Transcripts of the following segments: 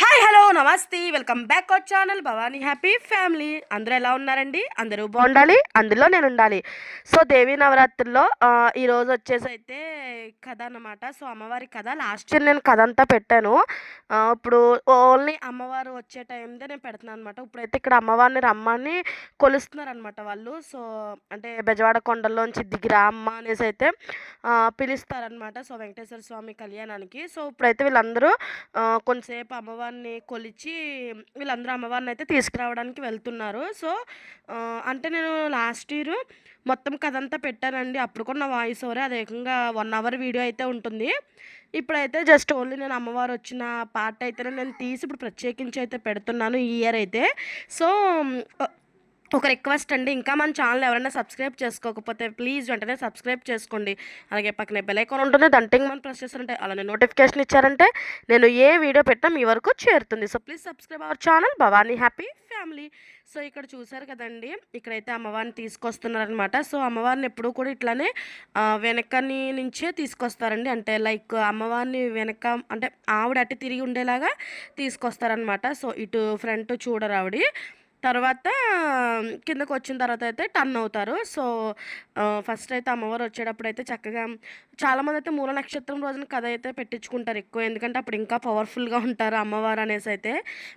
Hi, నమస్తే welcome back our channel Bhavani happy family. అందరూ ఎలా ఉన్నారండి? అందరూ బాగుండాలి? అందులో నేను ఉండాలి. సో దేవీ నవరాత్రుల్లో ఈరోజు వచ్చేసి అయితే కథ అనమాట సో అమ్మవారి కథ. లాస్ట్ ఇయర్ నేను కథ అంతా పెట్టాను. ఇప్పుడు ఓన్లీ అమ్మవారు వచ్చే టైందే నేను పెడుతున్నాను అనమాట ఇప్పుడైతే ఇక్కడ అమ్మవారిని రమ్మని కొలుస్తున్నారు అనమాట వాళ్ళు. సో అంటే బెజవాడ కొండల్లోంచి దిగిరా అమ్మ అనేసి అయితే పిలుస్తారనమాట సో వెంకటేశ్వర స్వామి కళ్యాణానికి. సో ఇప్పుడైతే వీళ్ళందరూ కొంతసేపు అమ్మవారిని కొలి కొలిచి వీళ్ళందరూ అమ్మవారిని అయితే తీసుకురావడానికి వెళ్తున్నారు. సో అంటే నేను లాస్ట్ ఇయర్ మొత్తం కథ అంతా పెట్టానండి. అప్పుడు కూడా నా వాయిస్ ఓవరే అది ఏకంగా వన్ అవర్ వీడియో అయితే ఉంటుంది. ఇప్పుడైతే జస్ట్ ఓన్లీ నేను అమ్మవారు వచ్చిన పార్ట్ అయితే నేను తీసి ఇప్పుడు ప్రత్యేకించి అయితే పెడుతున్నాను ఈ ఇయర్ అయితే. సో ఒక రిక్వెస్ట్ అండి. ఇంకా మన ఛానల్ ఎవరైనా సబ్స్క్రైబ్ చేసుకోకపోతే ప్లీజ్ వెంటనే సబ్స్క్రైబ్ చేసుకోండి. అలాగే పక్కనే బెల్ ఐకాన్ ఉంటుంది. దాంట్లో మనం ప్రెస్ చేస్తారంటే అలానే నోటిఫికేషన్ ఇచ్చారంటే నేను ఏ వీడియో పెట్టినా మీ వరకు చేరుతుంది. So please subscribe our channel. Bhavani happy family. So ఇక్కడ చూసారు కదండి. ఇక్కడైతే అమ్మవారిని తీసుకొస్తున్నారనమాట సో అమ్మవారిని ఎప్పుడూ కూడా ఇట్లానే వెనకని నుంచే తీసుకొస్తారండి. అంటే లైక్ అమ్మవారిని వెనక అంటే ఆవిడ అటు తిరిగి ఉండేలాగా తీసుకొస్తారనమాట సో ఇటు ఫ్రంట్ చూడరు ఆవిడ. తర్వాత కిందకు వచ్చిన తర్వాత అయితే టర్న్ అవుతారు. సో ఫస్ట్ అయితే అమ్మవారు వచ్చేటప్పుడు అయితే చక్కగా చాలామంది అయితే మూల నక్షత్రం రోజున కథ అయితే పెట్టించుకుంటారు ఎక్కువ. ఎందుకంటే అప్పుడు ఇంకా పవర్ఫుల్గా ఉంటారు అమ్మవారు అనేసి అయితే.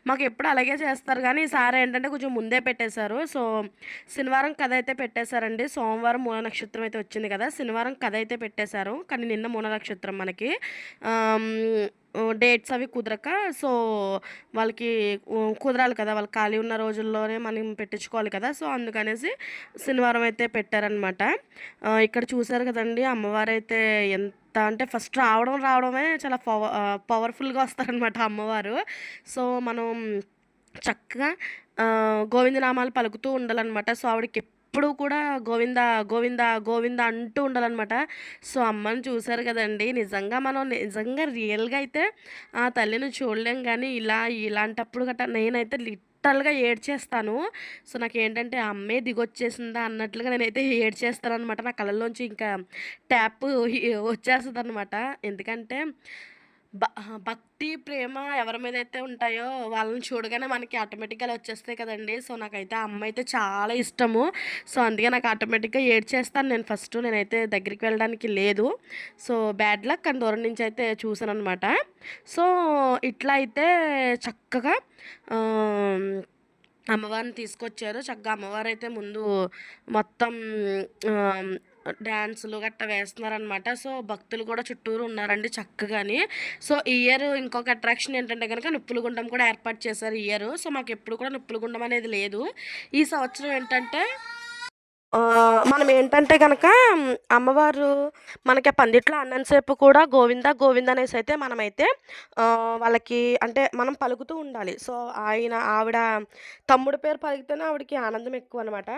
మాకు ఎప్పుడు అలాగే చేస్తారు. కానీ ఈసారి ఏంటంటే కొంచెం ముందే పెట్టేశారు. సో శనివారం కథ అయితే పెట్టేశారండి. సోమవారం మూల నక్షత్రం అయితే వచ్చింది కదా శనివారం కథ అయితే పెట్టేశారు. కానీ నిన్న మూల నక్షత్రం మనకి. డేట్స్ అవి కుదరక సో వాళ్ళకి కుదరాలి కదా. వాళ్ళు ఖాళీ ఉన్న రోజుల్లోనే మనం పెట్టించుకోవాలి కదా. సో అందుకనేసి శనివారం అయితే పెట్టారనమాట ఇక్కడ చూసారు కదండి అమ్మవారు అయితే ఎంత అంటే ఫస్ట్ రావడం రావడమే చాలా పవర్ పవర్ఫుల్గా వస్తారనమాట అమ్మవారు. సో మనం చక్కగా గోవిందనామాలు పలుకుతూ ఉండాలన్నమాట. సో ఆవిడకి ఎప్పుడూ కూడా గోవింద గోవింద గోవింద అంటూ ఉండాలన్నమాట. సో అమ్మని చూశారు కదండి. నిజంగా మనం నిజంగా రియల్గా అయితే ఆ తల్లిని చూడలేం కానీ ఇలా ఇలాంటప్పుడు గట్రా నేనైతే లిటరల్గా ఏడ్చేస్తాను. సో నాకు ఏంటంటే అమ్మే దిగొచ్చేసిందా అన్నట్లుగా నేనైతే ఏడ్చేస్తాను అనమాట నా కళ్ళల్లోంచి ఇంకా ట్యాప్ వచ్చేస్తుంది అనమాట ఎందుకంటే భక్తి ప్రేమ ఎవరి మీద అయితే ఉంటాయో వాళ్ళని చూడగానే మనకి ఆటోమేటిక్గా వచ్చేస్తాయి కదండి. సో నాకైతే ఆ అమ్మ అయితే చాలా ఇష్టము. సో అందుకే నాకు ఆటోమేటిక్గా ఏడ్చేస్తాను. నేను ఫస్ట్ నేనైతే దగ్గరికి వెళ్ళడానికి లేదు. సో బ్యాడ్ లక్ అని దూరం నుంచి అయితే చూసాను అనమాట సో ఇట్లా అయితే చక్కగా అమ్మవారిని తీసుకొచ్చారు. చక్కగా అమ్మవారు అయితే ముందు మొత్తం డ్యాన్సులు గట్ట వేస్తున్నారనమాట. సో భక్తులు కూడా చుట్టూరు ఉన్నారండి చక్కగాని. సో ఇయర్ ఇంకొక అట్రాక్షన్ ఏంటంటే కనుక నిప్పుల గుండం కూడా ఏర్పాటు చేశారు ఇయర్. సో మాకు ఎప్పుడు కూడా నిప్పుల గుండం అనేది లేదు. ఈ సంవత్సరం ఏంటంటే మనం ఏంటంటే కనుక అమ్మవారు మనకి ఆ పందిట్లో అన్నంతసేపు కూడా గోవింద గోవింద అనేసి అయితే మనమైతే వాళ్ళకి అంటే మనం పలుకుతూ ఉండాలి. సో ఆయన ఆవిడ తమ్ముడు పేరు పలికితేనే ఆవిడకి ఆనందం ఎక్కువ అనమాట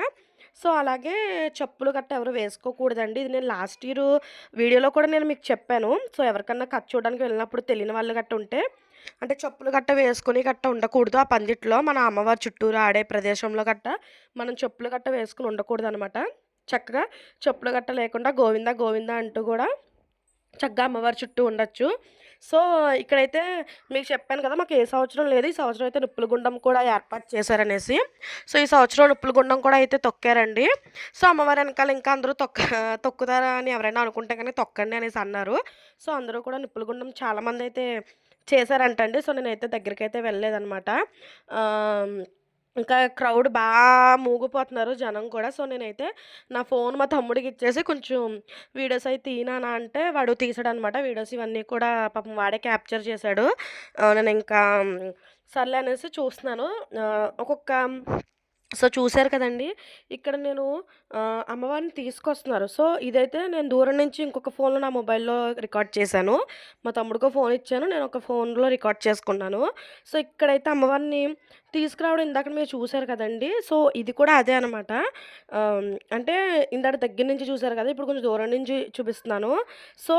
సో అలాగే చెప్పులు గట్ట ఎవరు వేసుకోకూడదండి. ఇది నేను లాస్ట్ ఇయర్ వీడియోలో కూడా నేను మీకు చెప్పాను. సో ఎవరికన్నా ఖర్చు చూడడానికి వెళ్ళినప్పుడు తెలియని వాళ్ళు గట్ట ఉంటే అంటే చెప్పులు గట్ట వేసుకొని గట్ట ఉండకూడదు ఆ పందిట్లో. మన అమ్మవారి చుట్టూరు ఆడే ప్రదేశంలో గట్ట మనం చెప్పులు గట్ట వేసుకుని ఉండకూడదు అనమాట చక్కగా చెప్పులు గట్ట లేకుండా గోవింద గోవింద అంటూ కూడా చక్కగా అమ్మవారి చుట్టూ ఉండొచ్చు. సో ఇక్కడైతే మీకు చెప్పాను కదా! మాకు ఏ సంవత్సరం లేదు. ఈ సంవత్సరం అయితే నిప్పుల గుండం కూడా ఏర్పాటు చేశారనేసి. సో ఈ సంవత్సరం నిప్పుల గుండం కూడా అయితే తొక్కారండి. సో అమ్మవారి వెనకాల ఇంకా అందరూ తొక్క తొక్కుతారా అని ఎవరైనా అనుకుంటే కానీ తొక్కండి అనేసి అన్నారు. సో అందరూ కూడా నిప్పుల గుండం చాలామంది అయితే చేశారంటండి. సో నేనైతే దగ్గరికి అయితే వెళ్ళలేదన్నమాట ఇంకా క్రౌడ్ బాగా మూగిపోతున్నారు జనం కూడా. సో నేనైతే నా ఫోన్ మా తమ్ముడికి ఇచ్చేసి కొంచెం వీడియోస్ అయితే తీనానా అంటే వాడు తీసాడు అనమాట వీడియోస్. ఇవన్నీ కూడా పాపం వాడే క్యాప్చర్ చేశాడు. నేను ఇంకా సర్లే అనేసి చూస్తున్నాను. ఒక్కొక్క సో చూశారు కదండి. ఇక్కడ నేను అమ్మవారిని తీసుకొస్తున్నారు. సో ఇదైతే నేను దూరం నుంచి ఇంకొక ఫోన్లో నా మొబైల్లో రికార్డ్ చేశాను. మా తమ్ముడికో ఫోన్ ఇచ్చాను. నేను ఒక ఫోన్లో రికార్డ్ చేసుకున్నాను. సో ఇక్కడైతే అమ్మవారిని తీసుకురావడం ఇందాక మీరు చూశారు కదండి. సో ఇది కూడా అదే అనమాట అంటే ఇందాక దగ్గర నుంచి చూశారు కదా ఇప్పుడు కొంచెం దూరం నుంచి చూపిస్తున్నాను. సో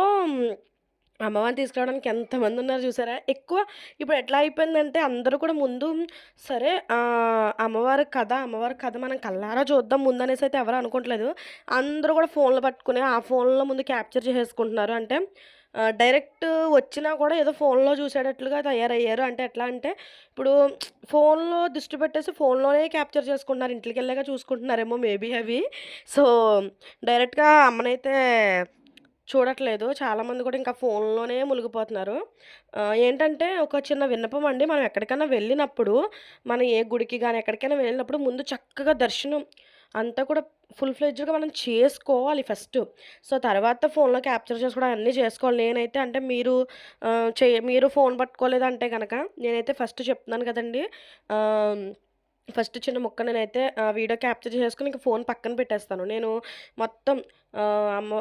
అమ్మవారిని తీసుకురావడానికి ఎంతమంది ఉన్నారు చూసారా ఎక్కువ ఇప్పుడు ఎట్లా అయిపోయిందంటే అందరూ కూడా ముందు సరే అమ్మవారి కథ అమ్మవారి కథ మనం కల్లారా చూద్దాం ముందు అనేసి అయితే ఎవరు అనుకోవట్లేదు అందరూ కూడా ఫోన్లు పట్టుకుని ఆ ఫోన్లో ముందు క్యాప్చర్ చేసేసుకుంటున్నారు అంటే డైరెక్ట్ వచ్చినా కూడా ఏదో ఫోన్‌లో చూసేటట్లుగా తయారయ్యారు. అంటే ఎట్లా అంటే ఇప్పుడు ఫోన్‌లో దృష్టి పెట్టేసి ఫోన్‌లోనే క్యాప్చర్ చేసుకుంటున్నారు. ఇంట్లకెళ్ళాక చూసుకుంటున్నారేమో మేబీ అవి. సో, డైరెక్ట్‌గా అమ్మనైతే చూడట్లేదు. చాలామంది కూడా ఇంకా ఫోన్‌లోనే మునిగిపోతున్నారు. ఏంటంటే ఒక చిన్న విన్నపం అండి. మనం ఎక్కడికైనా వెళ్ళినప్పుడు, మనం ఏ గుడికి కానీ ఎక్కడికైనా వెళ్ళినప్పుడు ముందు చక్కగా దర్శనం అంతా కూడా ఫుల్ ఫ్లెడ్జ్గా మనం చేసుకోవాలి ఫస్ట్ సో, తర్వాత ఫోన్‌లో క్యాప్చర్ చేసుకోవడం అన్నీ చేసుకోవాలి. నేనైతే అంటే మీరు చే మీరు ఫోన్ పట్టుకోలేదంటే కనుక నేనైతే ఫస్ట్ చెప్తున్నాను కదండీ! ఫస్ట్ చిన్న ముక్క నేనైతే వీడియో క్యాప్చర్ చేసుకుని ఇంకా ఫోన్ పక్కన పెట్టేస్తాను. నేను మొత్తం అమ్మ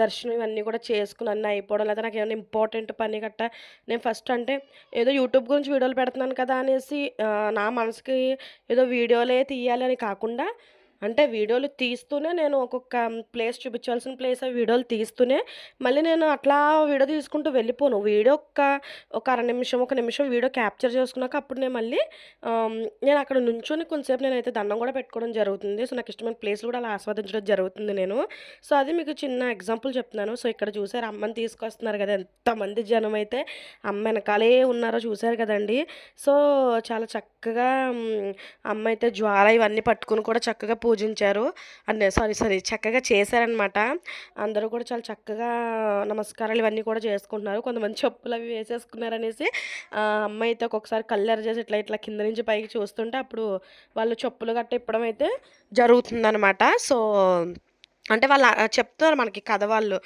దర్శనం ఇవన్నీ కూడా చేసుకుని అన్నీ అయిపోవడం లేదా నాకు ఏమైనా ఇంపార్టెంట్ పని గట్టా నేను ఫస్ట్ అంటే ఏదో యూట్యూబ్ గురించి వీడియోలు పెడుతున్నాను కదా అనేసి నా మనసుకి ఏదో వీడియోలే తీయాలి అని కాకుండా అంటే వీడియోలు తీస్తూనే నేను ఒక్కొక్క ప్లేస్ చూపించాల్సిన ప్లేస్ ఆ వీడియోలు తీస్తూనే మళ్ళీ నేను అట్లా వీడియో తీసుకుంటూ వెళ్ళిపోను. వీడియో ఒక్క ఒక అర నిమిషం, ఒక నిమిషం వీడియో క్యాప్చర్ చేసుకున్నాక అప్పుడు నేను మళ్ళీ నేను అక్కడ నుంచొని కొంతసేపు నేనైతే దండం కూడా పెట్టుకోవడం జరుగుతుంది. సో, నాకు ఇష్టమైన ప్లేస్‌లు కూడా అలా ఆస్వాదించడం జరుగుతుంది నేను. సో, అది మీకు చిన్న ఎగ్జాంపుల్ చెప్తున్నాను. సో, ఇక్కడ చూసారు అమ్మని తీసుకొస్తున్నారు కదా! ఎంతమంది అయితే అమ్మ వెనకాలే ఉన్నారో చూసారు కదండీ! సో, చాలా చక్కగా అమ్మ అయితే జ్వాల ఇవన్నీ పట్టుకొని కూడా చక్కగా పూజించారు. అంటే సారీ, సారీ చక్కగా చేశారనమాట. అందరూ కూడా చాలా చక్కగా నమస్కారాలు ఇవన్నీ కూడా చేసుకుంటున్నారు. కొంతమంది చెప్పులు అవి వేసేసుకున్నారనేసి ఆహ్, అమ్మ అయితే ఒక్కొక్కసారి కళ్ళెర్రజేసి ఇట్లా, ఇట్లా కింద నుంచి పైకి చూస్తుంటే అప్పుడు వాళ్ళు చెప్పులు గట్టా ఇప్పడం అయితే జరుగుతుందనమాట. సో, అంటే వాళ్ళు చెప్తారు చెప్తున్నారు మనకి కథ వాళ్ళు.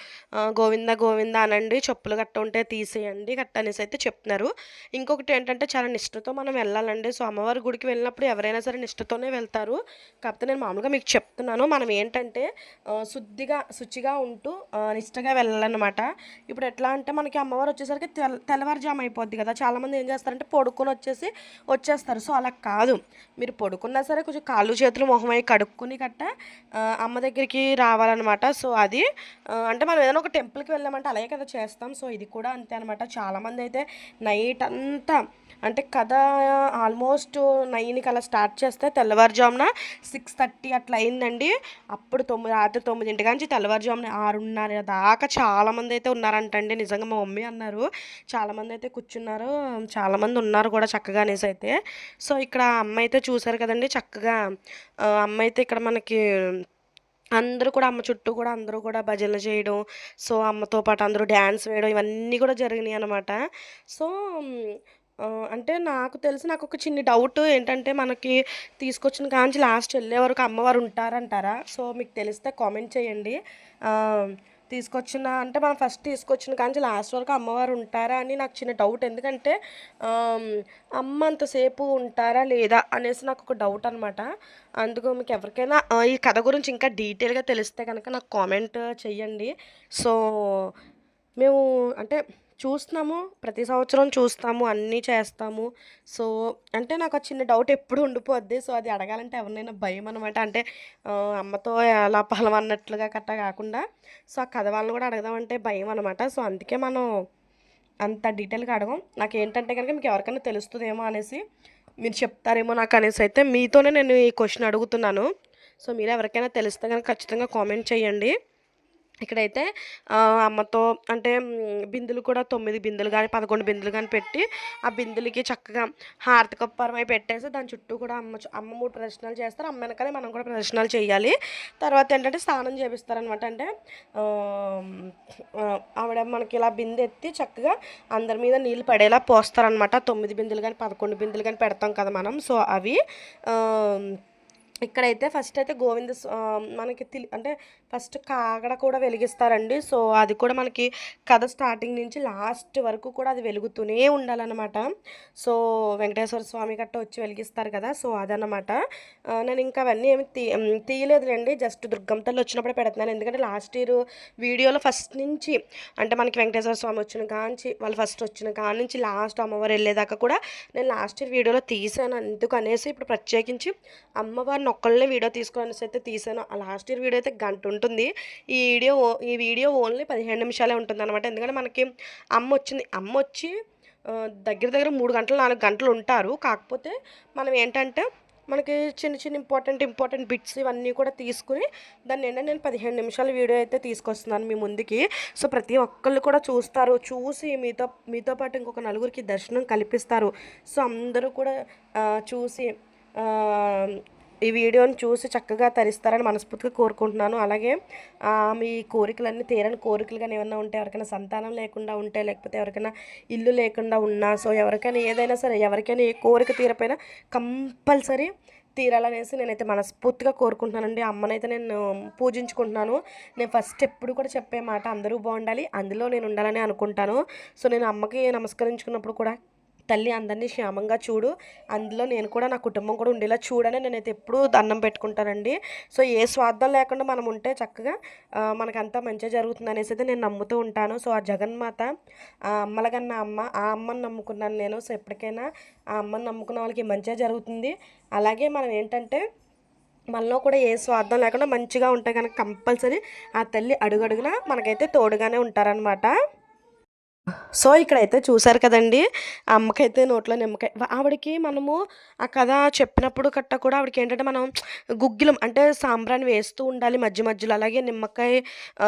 గోవింద గోవింద అనండి చెప్పులు గట్ట ఉంటే తీసేయండి గట్ట అనేసి అయితే చెప్తున్నారు. ఇంకొకటి ఏంటంటే చాలా నిష్టతో మనం వెళ్ళాలండి. సో, అమ్మవారి గుడికి వెళ్ళినప్పుడు ఎవరైనా సరే నిష్టతోనే వెళ్తారు. కాకపోతే నేను మామూలుగా మీకు చెప్తున్నాను. మనం ఏంటంటే శుద్ధిగా, శుచిగా ఉంటూ నిష్టగా వెళ్ళాలన్నమాట ఇప్పుడు ఎట్లా అంటే మనకి అమ్మవారు వచ్చేసరికి తెల్ తెల్లవారుజాము అయిపోద్ది కదా! చాలామంది ఏం చేస్తారంటే పడుకొని వచ్చేసి వచ్చేస్తారు. సో, అలా కాదు. మీరు పడుకున్నా సరే కొంచెం కాళ్ళు, చేతులు, మొహమై కడుక్కుని గట్ట అమ్మ దగ్గరికి రావాలన్నమాట సో, అది అంటే మనం ఏదైనా ఒక టెంపుల్‌కి వెళ్ళామంటే అలాగే కదా చేస్తాం. సో, ఇది కూడా అంతే అనమాట. చాలామంది అయితే నైట్ అంతా అంటే కథ ఆల్మోస్ట్ నైన్కి అలా స్టార్ట్ చేస్తే తెల్లవారుజామున 6:30 అట్లా అయిందండి. అప్పుడు తొమ్మిది రాత్రి తొమ్మిదింటి నుంచి తెల్లవారుజామున 6:30 దాకా చాలామంది అయితే ఉన్నారంటండి. నిజంగా మా మమ్మీ అన్నారు. చాలామందైతే కూర్చున్నారు. చాలామంది ఉన్నారు కూడా చక్కగా అనేసి అయితే సో, ఇక్కడ అమ్మ అయితే చూసారు కదండి చక్కగా అమ్మ అయితే ఇక్కడ మనకి అందరూ కూడా అమ్మ చుట్టూ కూడా అందరూ కూడా భజనలు చేయడం. సో, అమ్మతో పాటు అందరూ డ్యాన్స్ వేయడం ఇవన్నీ కూడా జరిగినాయి అనమాట సో, అంటే నాకు తెలిసి నాకు ఒక చిన్ని డౌట్ ఏంటంటే మనకి తీసుకొచ్చిన కాంచి లాస్ట్ వెళ్ళే వరకు అమ్మవారు ఉంటారంటారా? సో, మీకు తెలిస్తే కామెంట్ చేయండి. తీసుకొచ్చిన అంటే మనం ఫస్ట్ తీసుకొచ్చిన కానీ లాస్ట్ వరకు అమ్మవారు ఉంటారా అని నాకు చిన్న డౌట్. ఎందుకంటే అమ్మ అంతసేపు ఉంటారా లేదా అనేసి నాకు ఒక డౌట్ అనమాట. అందుకు మీకు ఎవరికైనా ఈ కథ గురించి ఇంకా డీటెయిల్‌గా తెలిస్తే కనుక నాకు కామెంట్ చేయండి. సో, మేము అంటే చూస్తున్నాము. ప్రతి సంవత్సరం చూస్తాము. అన్నీ చేస్తాము. సో, అంటే నాకు ఆ చిన్న డౌట్ ఎప్పుడు ఉండిపోద్ది. సో, అది అడగాలంటే ఎవరినైనా భయం అనమాట అంటే అమ్మతో ఎలా పలమన్నట్లుగా కట్ట కాకుండా సో, ఆ కథ వాళ్ళని కూడా అడగదామంటే అనమాట సో, అందుకే మనం అంత డీటెయిల్‌గా అడగం. నాకు ఏంటంటే గనక మీకు ఎవరికైనా తెలుస్తుందేమో అనేసి మీరు చెప్తారేమో నాకు అనేసి అయితే మీతోనే నేను ఈ క్వశ్చన్ అడుగుతున్నాను. సో, మీరు ఎవరికైనా తెలిస్తే కనుక ఖచ్చితంగా కామెంట్ చేయండి. ఇక్కడైతే అమ్మతో అంటే బిందులు బిందెలు కూడా తొమ్మిది బిందెలు కానీ పదకొండు బిందెలు కానీ పెట్టి ఆ బిందులకి చక్కగా హారతి పెట్టేసి దాని చుట్టూ కూడా అమ్మ అమ్మ మూడు ప్రదర్శనలు చేస్తారు. అమ్మ వెనకనే మనం కూడా ప్రదర్శనలు చేయాలి. తర్వాత ఏంటంటే స్నానం చేపిస్తారనమాట. అంటే ఆవిడ మనకి ఇలా బిందె ఎత్తి చక్కగా అందరి మీద నీళ్ళు పడేలా పోస్తారనమాట. తొమ్మిది బిందెలు కానీ పదకొండు బిందులు కానీ పెడతాం కదా మనం. సో, అవి ఇక్కడైతే ఫస్ట్ అయితే గోవింద మనకి తిలి అంటే ఫస్ట్ కాగడ కూడా వెలిగిస్తారండి. సో, అది కూడా మనకి కథ స్టార్టింగ్ నుంచి లాస్ట్ వరకు కూడా అది వెలుగుతూనే ఉండాలన్నమాట సో, వెంకటేశ్వర స్వామి గట్టా వచ్చి వెలిగిస్తారు కదా! సో, అదనమాట. నేను ఇంకా అవన్నీ ఏమి తీ తీయలేదులేండి జస్ట్ దుర్గమ్మ తల్లి వచ్చినప్పుడే పెడుతున్నాను. ఎందుకంటే లాస్ట్ ఇయర్ వీడియోలో ఫస్ట్ నుంచి అంటే మనకి వెంకటేశ్వర స్వామి వచ్చిన కాంచి వాళ్ళు ఫస్ట్ వచ్చిన కాడ్నుంచి లాస్ట్ అమ్మవారు వెళ్ళేదాకా కూడా నేను లాస్ట్ ఇయర్ వీడియోలో తీసాను అందుకు అనేసి ఇప్పుడు ప్రత్యేకించి అమ్మవారిని నేను ఒక్కళ్ళనే వీడియో తీసుకోవాలనేసి అయితే తీసాను. ఆ లాస్ట్ ఇయర్ వీడియో అయితే గంట ఉంటుంది. ఈ వీడియో ఈ వీడియో ఓన్లీ 15 నిమిషాలే ఉంటుంది అనమాట ఎందుకంటే మనకి అమ్మ వచ్చింది. అమ్మ వచ్చి దగ్గర దగ్గర మూడు గంటలు, నాలుగు గంటలు ఉంటారు. కాకపోతే మనం ఏంటంటే మనకి చిన్న చిన్న ఇంపార్టెంట్ ఇంపార్టెంట్ బిట్స్ ఇవన్నీ కూడా తీసుకుని దాన్ని ఏంటంటే నేను పదిహేను నిమిషాల వీడియో అయితే తీసుకొస్తున్నాను మీ ముందుకి. సో ప్రతి ఒక్కళ్ళు కూడా చూస్తారు. చూసి మీతో మీతో పాటు ఇంకొక నలుగురికి దర్శనం కల్పిస్తారు. సో అందరూ కూడా చూసి ఈ వీడియోని చూసి చక్కగా తరిస్తారని మనస్ఫూర్తిగా కోరుకుంటున్నాను. అలాగే ఆ, మీ కోరికలన్నీ తీరని కోరికలు కానీ ఏమైనా ఉంటే ఎవరికైనా సంతానం లేకుండా ఉంటే లేకపోతే ఎవరికైనా ఇల్లు లేకుండా ఉన్నా సో ఎవరికైనా ఏదైనా సరే ఎవరికైనా ఏ కోరిక తీరపోయినా కంపల్సరీ తీరాలనేసి నేనైతే మనస్ఫూర్తిగా కోరుకుంటున్నానండి. అమ్మనైతే నేను పూజించుకుంటున్నాను. నేను ఫస్ట్ ఎప్పుడు కూడా చెప్పే మాట అందరూ బాగుండాలి అందులో నేను ఉండాలని అనుకుంటాను. సో నేను అమ్మకి నమస్కరించుకున్నప్పుడు కూడా తల్లి అందరినీ క్షేమంగా చూడు. అందులో నేను కూడా నా కుటుంబం కూడా ఉండేలా చూడని నేనైతే ఎప్పుడూ దండం పెట్టుకుంటానండి. సో ఏ స్వార్థం లేకుండా మనం ఉంటే చక్కగా మనకంతా మంచిగా జరుగుతుంది అనేసి అయితే నేను నమ్ముతూ ఉంటాను. సో ఆ జగన్మాత ఆ అమ్మలగన్న అమ్మ ఆ అమ్మని నమ్ముకున్నాను నేను. సో ఎప్పటికైనా ఆ అమ్మని నమ్ముకున్న వాళ్ళకి మంచిగా జరుగుతుంది. అలాగే మనం ఏంటంటే మనలో కూడా ఏ స్వార్థం లేకుండా మంచిగా ఉంటే కనుక కంపల్సరీ ఆ తల్లి అడుగడుగున మనకైతే తోడుగానే ఉంటారనమాట సో ఇక్కడైతే చూసారు కదండి అమ్మకైతే నోట్లో నిమ్మకాయ. ఆవిడకి మనము ఆ కథ చెప్పినప్పుడు కట్ట కూడా ఆవిడకి ఏంటంటే మనం గుగ్గిలం అంటే సాంబ్రాన్ని వేస్తూ ఉండాలి మధ్య మధ్యలో. అలాగే నిమ్మకాయ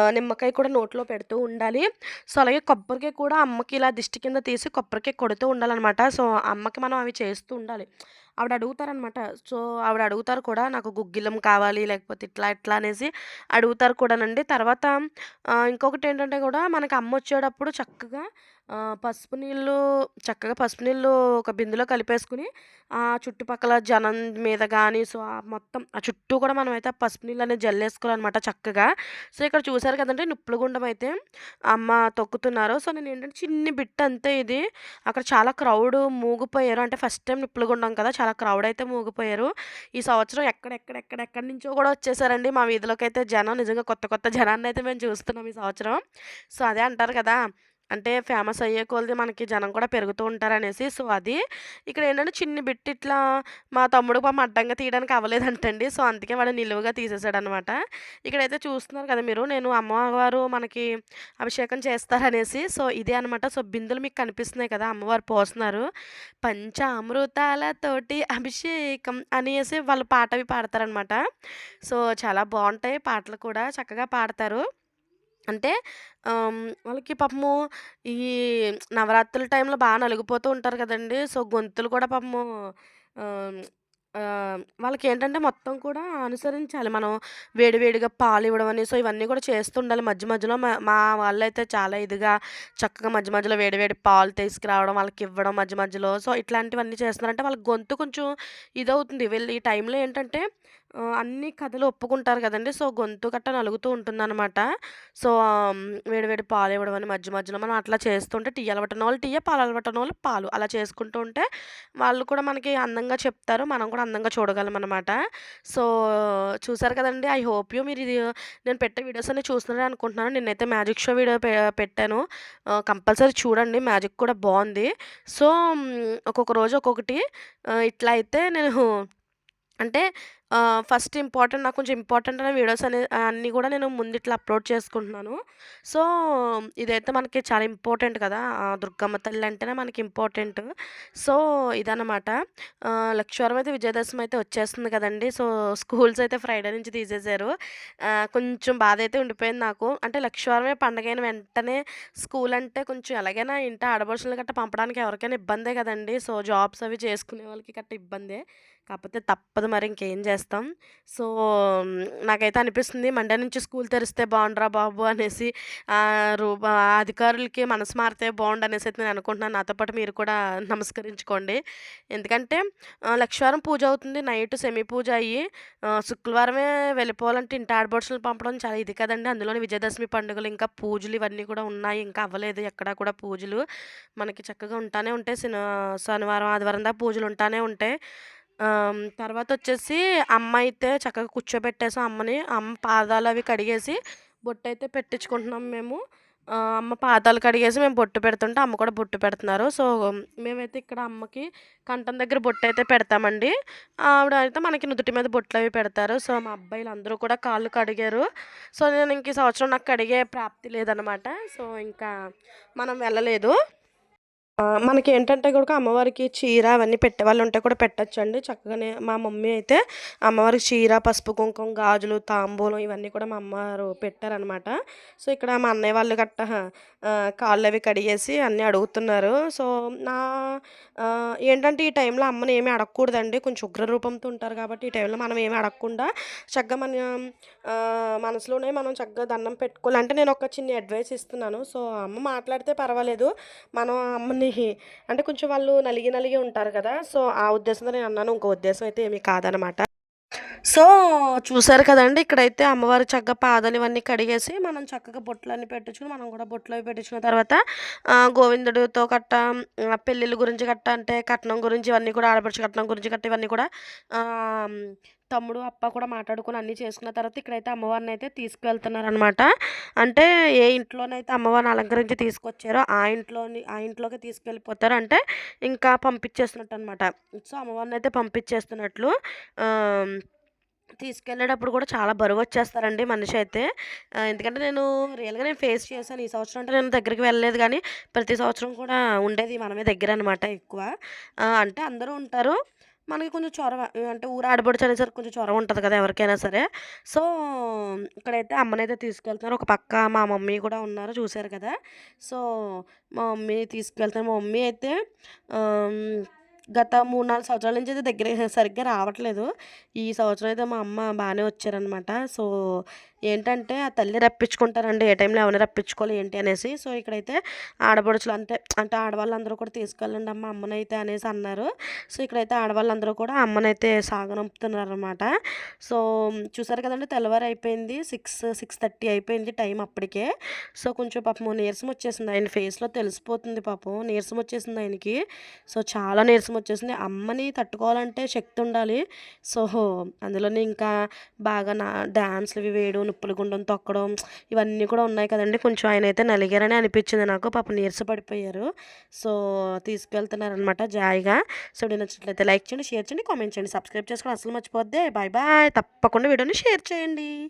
నిమ్మకాయ కూడా నోట్లో పెడుతూ ఉండాలి. సో అలాగే కొబ్బరికాయ కూడా అమ్మకి ఇలా దిష్టి కింద తీసి కొబ్బరికాయ కొడుతూ ఉండాలన్నమాట. సో అమ్మకి మనం అవి చేస్తూ ఉండాలి. ఆవిడ అడుగుతారనమాట సో ఆవిడ అడుగుతారు కూడా నాకు గుగ్గిలం కావాలి లేకపోతే ఇట్లా ఇట్లా అనేసి అడుగుతారు కూడానండి. తర్వాత ఇంకొకటి ఏంటంటే కూడా మనకి అమ్మ వచ్చేటప్పుడు చక్కగా పసుపు నీళ్ళు చక్కగా పసుపు నీళ్ళు ఒక బిందెలో కలిపేసుకుని ఆ చుట్టుపక్కల జనం మీద కానీ సో ఆ మొత్తం ఆ చుట్టూ కూడా మనం అయితే ఆ పసుపు నీళ్ళు అనేది జల్లేసుకోవాలన్నమాట చక్కగా. సో ఇక్కడ చూసారు కదండి నిప్పులగుండం అయితే అమ్మ తొక్కుతున్నారు. సో నేను ఏంటంటే చిన్ని బిట్ అంతే ఇది. అక్కడ చాలా క్రౌడ్ మూగిపోయారు. అంటే ఫస్ట్ టైం నిప్పులగుండం కదా చాలా క్రౌడ్ అయితే మూగిపోయారు. ఈ సంవత్సరం ఎక్కడెక్కడెక్కడెక్కడి నుంచో కూడా వచ్చేసారండి మా వీధిలోకి అయితే జనం. నిజంగా కొత్త కొత్త జనాన్ని అయితే మేము చూస్తున్నాం ఈ సంవత్సరం. సో అదే అంటారు కదా అంటే ఫేమస్ అయ్యే కొలది మనకి జనం కూడా పెరుగుతూ ఉంటారనేసి. సో అది ఇక్కడ ఏంటంటే చిన్ని బిట్ ఇట్లా మా తమ్ముడు పాపం అడ్డంగా తీయడానికి అవ్వలేదంటండి. సో అందుకే వాడు నిలువుగా తీసేసాడు అనమాట ఇక్కడైతే చూస్తున్నారు కదా మీరు నేను అమ్మవారు మనకి అభిషేకం చేస్తారనేసి. సో ఇదే అనమాట. సో బిందులు మీకు కనిపిస్తున్నాయి కదా అమ్మవారు పోస్తున్నారు. పంచామృతాలతోటి అభిషేకం అనేసి వాళ్ళు పాట అవి పాడతారనమాట. సో చాలా బాగుంటాయి పాటలు కూడా చక్కగా పాడతారు. అంటే వాళ్ళకి పాపము ఈ నవరాత్రుల టైంలో బాగా నలిగిపోతూ ఉంటారు కదండి. సో గొంతులు కూడా పాపము వాళ్ళకి ఏంటంటే మొత్తం కూడా అనుసరించాలి. మనం వేడివేడిగా పాలు ఇవ్వడం అని సో ఇవన్నీ కూడా చేస్తూ ఉండాలి. మధ్య మధ్యలో మా మా వాళ్ళైతే చాలా ఇదిగా చక్కగా మధ్య మధ్యలో వేడివేడి పాలు తీసుకురావడం వాళ్ళకి ఇవ్వడం మధ్య మధ్యలో. సో ఇట్లాంటివన్నీ చేస్తున్నారంటే వాళ్ళ గొంతు కొంచెం ఇదవుతుంది. వీళ్ళు ఈ టైంలో ఏంటంటే అన్ని కథలు ఒప్పుకుంటారు కదండి. సో గొంతు గట్ట నలుగుతూ ఉంటుందన్నమాట. సో వేడివేడి పాలు ఇవ్వడం అని మధ్య మధ్యలో మనం అట్లా చేస్తుంటే టీ అలవటన వాళ్ళు టీ పాలు అలవటన వాళ్ళు పాలు. అలా చేసుకుంటూ ఉంటే వాళ్ళు కూడా మనకి అందంగా చెప్తారు. మనం కూడా అందంగా చూడగలం అనమాట సో చూసారు కదండి. ఐ హోప్ యూ మీరు ఇది నేను పెట్టే వీడియోస్ అన్ని చూస్తున్నారని అనుకుంటున్నాను. నేనైతే మ్యాజిక్ షో వీడియో పెట్టాను. కంపల్సరీ చూడండి. మ్యాజిక్ కూడా బాగుంది. సో ఒక్కొక్క రోజు ఒక్కొక్కటి ఇట్లా అయితే నేను అంటే ఫస్ట్ ఇంపార్టెంట్ నాకు కొంచెం ఇంపార్టెంట్ అనే వీడియోస్ అనే అన్నీ కూడా నేను ముందు ఇట్లా అప్లోడ్ చేసుకుంటున్నాను. సో ఇదైతే మనకి చాలా ఇంపార్టెంట్ కదా. దుర్గమ్మ తల్లి అంటేనే మనకి ఇంపార్టెంట్. సో ఇదన్నమాట. లక్ష్వరం అయితే విజయదశమి అయితే వచ్చేస్తుంది కదండి. సో స్కూల్స్ అయితే ఫ్రైడే నుంచి తీసేశారు కొంచెం బాధ అయితే ఉండిపోయింది నాకు. అంటే లక్ష్వరమే పండగ అయిన వెంటనే స్కూల్ అంటే కొంచెం ఎలాగైనా ఇంట ఆడపడుచులు గట్ట పంపడానికి ఎవరికైనా ఇబ్బందే కదండి. సో జాబ్స్ అవి చేసుకునే వాళ్ళకి గట్ట ఇబ్బందే. కాకపోతే తప్పదు మరి ఇంకేం చేస్తాం. సో నాకైతే అనిపిస్తుంది మండే నుంచి స్కూల్ తెరిస్తే బాగుండ్రా బాబు అనేసి రూ- అధికారులకి మనసు మారితే బాగుండు అనేసి అయితే నేను అనుకుంటున్నాను. నాతో పాటు మీరు కూడా నమస్కరించుకోండి. ఎందుకంటే లక్షవారం పూజ అవుతుంది. నైట్ సెమీ పూజ అయ్యి శుక్రవారమే వెళ్ళిపోవాలంటే ఇంటి ఆడబడుచులు పంపడం చాలా ఇది కదండి. అందులోని విజయదశమి పండుగలు ఇంకా పూజలు ఇవన్నీ కూడా ఉన్నాయి. ఇంకా అవ్వలేదు ఎక్కడా కూడా పూజలు. మనకి చక్కగా ఉంటానే ఉంటాయి. శని శనివారం ఆదివారం దాకా పూజలు ఉంటానే ఉంటాయి. తర్వాత వచ్చేసి అమ్మ అయితే చక్కగా కూర్చోబెట్టేసాం అమ్మని అమ్మ పాదాలు అవి కడిగేసి బొట్టు అయితే పెట్టించుకుంటున్నాం మేము. అమ్మ పాదాలు కడిగేసి మేము బొట్టు పెడుతుంటే అమ్మ కూడా బొట్టు పెడుతున్నారు. సో మేమైతే ఇక్కడ అమ్మకి కంఠం దగ్గర బొట్టు అయితే పెడతామండి. ఆవిడ అయితే మనకి నుదుటి మీద బొట్లు అవి పెడతారు. సో మా అబ్బాయిలు అందరూ కూడా కాళ్ళు కడిగారు. సో నేను ఇంక ఈ సంవత్సరం నాకు కడిగే ప్రాప్తి లేదనమాట సో ఇంకా మనం వెళ్ళలేదు. మనకి ఏంటంటే కూడా అమ్మవారికి చీర అవన్నీ పెట్టేవాళ్ళు ఉంటే కూడా పెట్టచ్చండి చక్కగానే మా మమ్మీ అయితే అమ్మవారికి చీర, పసుపు, కుంకుమ, గాజులు, తాంబూలం ఇవన్నీ కూడా మా అమ్మవారు పెట్టారనమాట. సో, ఇక్కడ మా అన్నయ్య వాళ్ళు గట్ట కాళ్ళు కాళ్ళవి కడిగేసి అన్నీ అడుగుతున్నారు. సో, నా ఏంటంటే ఈ టైంలో అమ్మని ఏమీ అడగకూడదండి. కొంచెం ఉగ్ర రూపంతో ఉంటారు కాబట్టి ఈ టైంలో మనం ఏమీ అడగకుండా చక్కగా మన మనసులోనే మనం చక్కగా దండం పెట్టుకోవాలి. అంటే నేను ఒక చిన్న అడ్వైస్ ఇస్తున్నాను. సో, అమ్మ మాట్లాడితే పర్వాలేదు. మనం అమ్మని అంటే కొంచెం వాళ్ళు నలిగి నలిగి ఉంటారు కదా! సో, ఆ ఉద్దేశంతో నేను అన్నాను. ఇంకో ఉద్దేశం అయితే ఏమీ కాదనమాట. సో, చూసారు కదండి ఇక్కడైతే అమ్మవారి చక్కగా పాదాలు ఇవన్నీ కడిగేసి మనం చక్కగా బొట్లన్నీ పెట్టించుకొని మనం కూడా బొట్లు అవి పెట్టించుకున్న తర్వాత గోవిందుడితో కట్ట పెళ్ళిళ్ళ గురించి కట్ట అంటే కట్నం గురించి ఇవన్నీ కూడా ఆడపడుచు కట్నం గురించి గట్టా ఇవన్నీ కూడా తమ్ముడు, అప్ప కూడా మాట్లాడుకొని అన్నీ చేసుకున్న తర్వాత ఇక్కడైతే అమ్మవారిని అయితే తీసుకువెళ్తున్నారనమాట. అంటే ఏ ఇంట్లోనైతే అమ్మవారిని అలంకరించి తీసుకొచ్చారో ఆ ఇంట్లోని ఆ ఇంట్లోకి తీసుకెళ్ళిపోతారు. అంటే ఇంకా పంపించేస్తున్నట్టు అనమాట సో, అమ్మవారిని అయితే పంపించేస్తున్నట్లు తీసుకెళ్ళేటప్పుడు కూడా చాలా బరువు వచ్చేస్తారండి మనిషి అయితే. ఎందుకంటే నేను రియల్‌గా నేను ఫేస్ చేశాను. ఈ సంవత్సరం అంటే నేను దగ్గరికి వెళ్ళలేదు కానీ ప్రతి సంవత్సరం కూడా ఉండేది మనమే దగ్గర అనమాట ఎక్కువ. అంటే అందరూ ఉంటారు. మనకి కొంచెం చొరవ అంటే ఊరు ఆడపడుచు అనేసరికి కొంచెం చొరవ ఉంటుంది కదా! ఎవరికైనా సరే. సో, ఇక్కడైతే అమ్మనైతే తీసుకెళ్తున్నారు. ఒక పక్క మా మమ్మీ కూడా ఉన్నారు చూశారు కదా! సో, మా మమ్మీ తీసుకెళ్తారు. మా మమ్మీ అయితే గత 3, 4 సంవత్సరాల నుంచి అయితే దగ్గర సరిగ్గా రావట్లేదు. ఈ సంవత్సరం అయితే మా అమ్మ బాగానే వచ్చారనమాట. సో, ఏంటంటే ఆ తల్లి రప్పించుకుంటారండి. ఏ టైంలో ఎవరిని రప్పించుకోవాలి ఏంటి అనేసి. సో, ఇక్కడైతే ఆడపడుచులు అంటే అంటే ఆడవాళ్ళందరూ కూడా తీసుకెళ్ళండి అమ్మ అమ్మనైతే అనేసి అన్నారు. సో, ఇక్కడైతే ఆడవాళ్ళందరూ కూడా అమ్మనైతే సాగనంపుతున్నారనమాట. సో, చూసారు కదండి తెల్లవారి అయిపోయింది. 6, 6:30 అయిపోయింది టైం అప్పటికే. సో, కొంచెం పాపం నీరసం వచ్చేసింది. ఆయన ఫేస్‌లో తెలిసిపోతుంది పాపం. నీరసం వచ్చేసింది ఆయనకి. సో, చాలా నీరసం వచ్చేసింది. అమ్మని తట్టుకోవాలంటే శక్తి ఉండాలి. సో, అందులోని ఇంకా బాగా నా డ్యాన్స్లు ఇవి వేయడం, నిప్పుల గుండం తొక్కడం ఇవన్నీ కూడా ఉన్నాయి కదండి కొంచెం ఆయన అయితే నలిగారని అనిపించింది నాకు. పాప నీరస పడిపోయారు. సో, తీసుకెళ్తున్నారనమాట జాయిగా. సో, నేను నచ్చినట్లయితే లైక్ చేయండి, షేర్ చేయండి, కామెంట్ చేయండి. సబ్స్క్రైబ్ చేసుకోండి అసలు మర్చిపోద్ది బాయ్ బాయ్. తప్పకుండా వీడియోని షేర్ చేయండి.